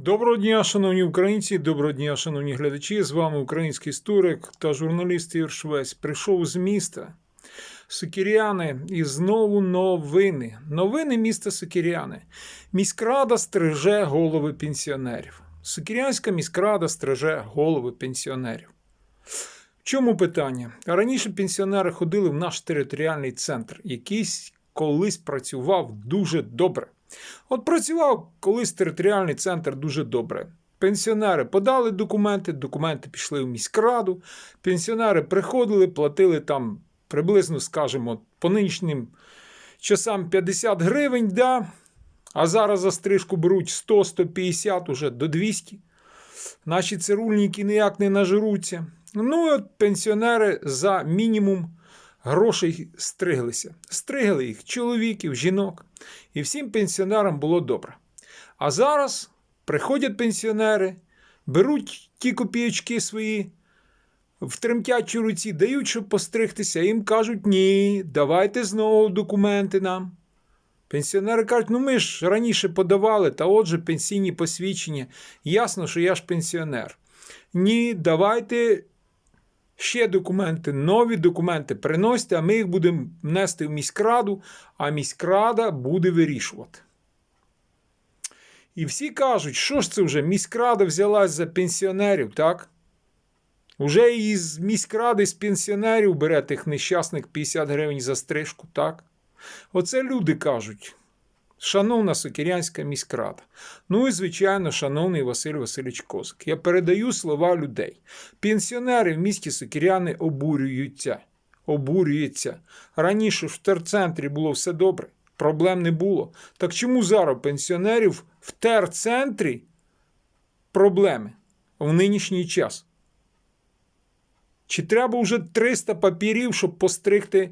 Доброго дня, шановні українці, доброго дня, шановні глядачі. З вами український історик та журналіст Ігор Швець. Прийшов з міста Сокіряни і знову новини. Новини міста Сокіряни. Міськрада стриже голови пенсіонерів. Сокірянська міськрада стриже голови пенсіонерів. В чому питання? Раніше пенсіонери ходили в наш територіальний центр, який колись працював дуже добре. От працював колись територіальний центр дуже добре. Пенсіонери подали документи, документи пішли в міськраду. Пенсіонери приходили, платили там приблизно, скажімо, по нинішнім часам 50 гривень, да? а зараз за стрижку беруть 100-150, уже до 200. Наші цирульники ніяк не нажируться. Ну, і от пенсіонери за мінімум грошей стриглися. Стригли їх чоловіків, жінок. І всім пенсіонерам було добре. А зараз приходять пенсіонери, беруть ті копійочки свої в тремтячій руці, дають, щоб постригтися, їм кажуть, ні, давайте знову документи нам. Пенсіонери кажуть, ну ми ж раніше подавали, та отже, пенсійні посвідчення. Ясно, що я ж пенсіонер. Ні, давайте ще документи, нові документи приносите, а ми їх будемо внести в міськраду, а міськрада буде вирішувати. І всі кажуть, що ж це вже міськрада взялась за пенсіонерів, так? Уже із міськради з пенсіонерів бере тих нещасних 50 гривень за стрижку, так? Оце люди кажуть. Шановна Сокірянська міськрада. Ну і, звичайно, шановний Василь Васильович Козак. Я передаю слова людей. Пенсіонери в місті Сокіряни обурюються. Обурюються. Раніше в терцентрі було все добре, проблем не було. Так чому зараз пенсіонерів в терцентрі проблеми в нинішній час? Чи треба вже 300 папірів, щоб постригти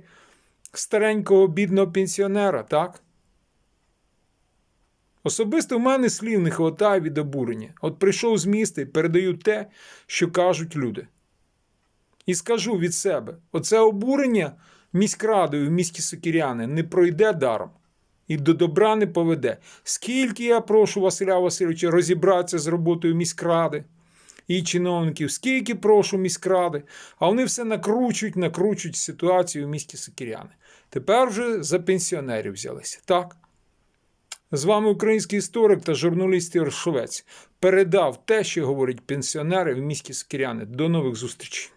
старенького бідного пенсіонера, так? Особисто в мене слів не хватає від обурення. От прийшов з міста і передаю те, що кажуть люди. І скажу від себе: оце обурення міськрадою в місті Сокіряни не пройде даром і до добра не поведе. Скільки я прошу Василя Васильовича розібратися з роботою міськради і чиновників, скільки прошу міськради, а вони все накручують, накручують ситуацію в місті Сокіряни. Тепер вже за пенсіонерів взялися. Так. З вами український історик та журналіст Ігор Шовець передав те, що говорять пенсіонери в місті Скіряни. До нових зустрічей.